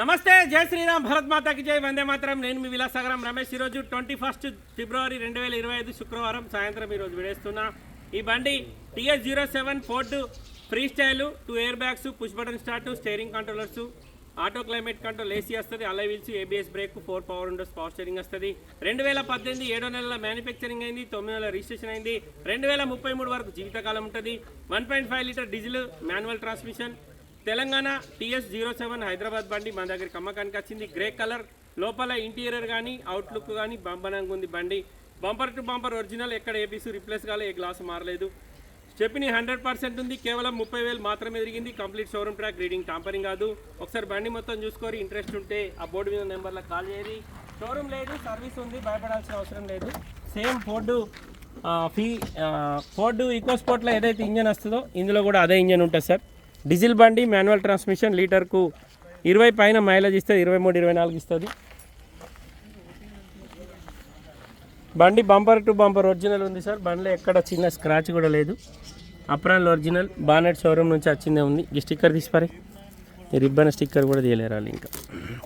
నమస్తే జై శ్రీరామ్ భరత్ మాతాకి జై వందే మాత్రం. నేను మీ విలాసాగరం రమేష్. ఈరోజు ట్వంటీ ఫస్ట్ ఫిబ్రవరి రెండు వేల ఇరవై ఐదు శుక్రవారం సాయంత్రం ఈరోజు విడేస్తున్నా. ఈ బండి TS zero seven Ford Freestyle two air bags push button start steering controllers auto climate control AC వస్తుంది alloy wheels ABS brake four power windows power steering వస్తుంది. రెండు వేల పద్దెనిమిది ఏడో నెలల మ్యానుఫ్యాక్చరింగ్ అయింది తొమ్మిది నెలల రిజిస్ట్రేషన్ అయింది. రెండు వేల ముప్పై మూడు వరకు జీవితకాలం ఉంటుంది. One point five litre diesel manual transmission Telangana TS zero seven Hyderabad బండి మన దగ్గరికి అమ్మకానికి వచ్చింది. గ్రే కలర్ లోపల ఇంటీరియర్ కానీ అవుట్లుక్ కానీ బంపనంగా ఉంది బండి. బంపర్ టు బంపర్ ఒరిజినల్ ఎక్కడ ఏపీసు రిప్లేస్ కాలే ఏ గ్లాస్ మారలేదు. చెప్పిన హండ్రెడ్ పర్సెంట్ ఉంది. కేవలం ముప్పై వేలు మాత్రమే ఎదిగింది complete showroom track reading tampering కాదు. ఒకసారి బండి మొత్తం చూసుకొని ఇంట్రెస్ట్ ఉంటే ఆ బోర్డు మీద నెంబర్లో కాల్ చేయాలి షోరూమ్ లేదు సర్వీస్ ఉంది భయపడాల్సిన అవసరం లేదు. సేమ్ ఫోర్డు ఫీ ఫోర్డు ఈకో స్పోర్ట్లో ఏదైతే ఇంజన్ వస్తుందో ఇందులో కూడా అదే ఇంజన్ ఉంటుంది సార్ డీజిల్ బండి మాన్యువల్ ట్రాన్స్మిషన్ లీటర్కు ఇరవై పైన మైలేజ్ ఇస్తుంది ఇరవై మూడు ఇరవై నాలుగు ఇస్తుంది. బండి బంపర్ టు బంపర్ ఒరిజినల్ ఉంది సార్. బండిలో ఎక్కడ చిన్న స్క్రాచ్ కూడా లేదు. Apron original. బానెట్ షోరూమ్ నుంచి వచ్చిందే ఉంది. ఈ స్టిక్కర్ తీసిపారి. ఈ రిబ్బన్ స్టిక్కర్ కూడా తీయలేరు వాళ్ళు ఇంకా.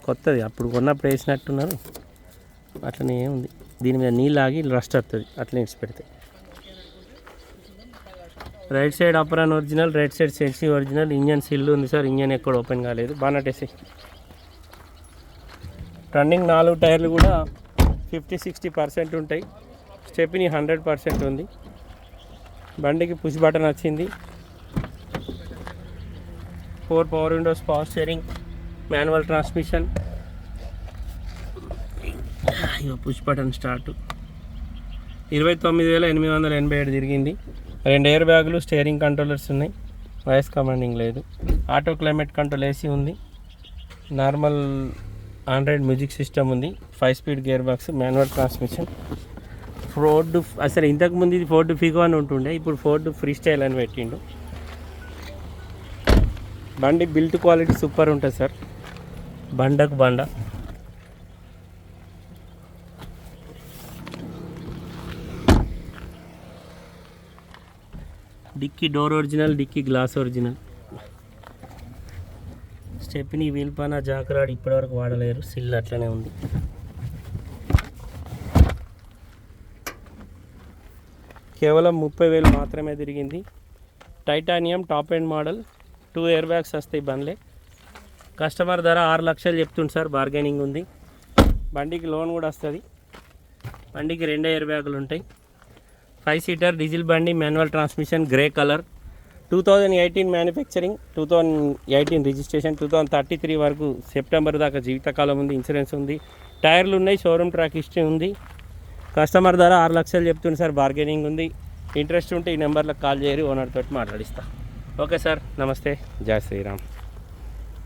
కొత్తది. అప్పుడు కొన్నప్పుడు వేసినట్టున్నారు. అట్లనే ఉంది. దీని మీద నీళ్ళు ఆగి రస్ట్ వస్తుంది అట్లనే ఇచ్చి పెడితే right side apron original right side సెన్సీ original engine సిల్ ఉంది సార్ ఇంజన్ ఎక్కడ ఓపెన్ కాలేదు. బానటేసి రన్నింగ్ నాలుగు టైర్లు కూడా ఫిఫ్టీ సిక్స్టీ పర్సెంట్ ఉంటాయి. స్టెప్ని హండ్రెడ్ పర్సెంట్ ఉంది. బండికి పుష్ బటన్ వచ్చింది. Four power windows power steering manual transmission. ఇక పుష్ బటన్ స్టార్ట్. ఇరవై తొమ్మిది వేల ఎనిమిది వందల ఎనభై ఏడు తిరిగింది. రెండు ఎయిర్ బ్యాగులు స్టీరింగ్ కంట్రోలర్స్ ఉన్నాయి. వాయిస్ కమాండింగ్ లేదు. ఆటో క్లైమేట్ కంట్రోల్ ఏసీ ఉంది. నార్మల్ ఆండ్రాయిడ్ మ్యూజిక్ సిస్టమ్ ఉంది. Five speed gear box manual transmission. Ford అసలు ఇంతకుముందు ఇది ఫోర్డ్ ఫిగో అని ఉంటుండే. ఇప్పుడు ఫోర్డ్ ఫ్రీ స్టైల్ అని పెట్టిండు. బండి బిల్ట్ క్వాలిటీ సూపర్ ఉంటుంది సార్. బండకు బండ. Dicky door original dicky glass original. Stepney వీల్పాన jack rod ఇప్పటివరకు వాడలేరు. సిల్ అట్లనే ఉంది. కేవలం ముప్పై వేలు మాత్రమే తిరిగింది. Titanium top end model. Two air bags వస్తాయి బండ్లే. కస్టమర్ ధర ఆరు లక్షలు చెప్తుంది సార్. బార్గెనింగ్ ఉంది. బండికి లోన్ కూడా వస్తుంది. బండికి రెండు ఇయర్ బ్యాగులు ఉంటాయి. ఫైవ్ సీటర్ డీజిల్ బండి manual transmission grey colour two thousand eighteen manufacturing two thousand eighteen registration two thousand thirty three వరకు సెప్టెంబర్ దాకా జీవితకాలం ఉంది ఇన్సూరెన్స్ ఉంది. టైర్లు ఉన్నాయి షోరూమ్ ట్రాక్ హిస్టరీ ఉంది. కస్టమర్ ధర ఆరు లక్షలు చెప్తుంది సార్ బార్గెనింగ్ ఉంది. ఇంట్రెస్ట్ ఉంటే ఈ నెంబర్లకు కాల్ చేయరు ఓనర్ తోటి మాట్లాడిస్తా. ఓకే సార్ నమస్తే. జై శ్రీరామ్.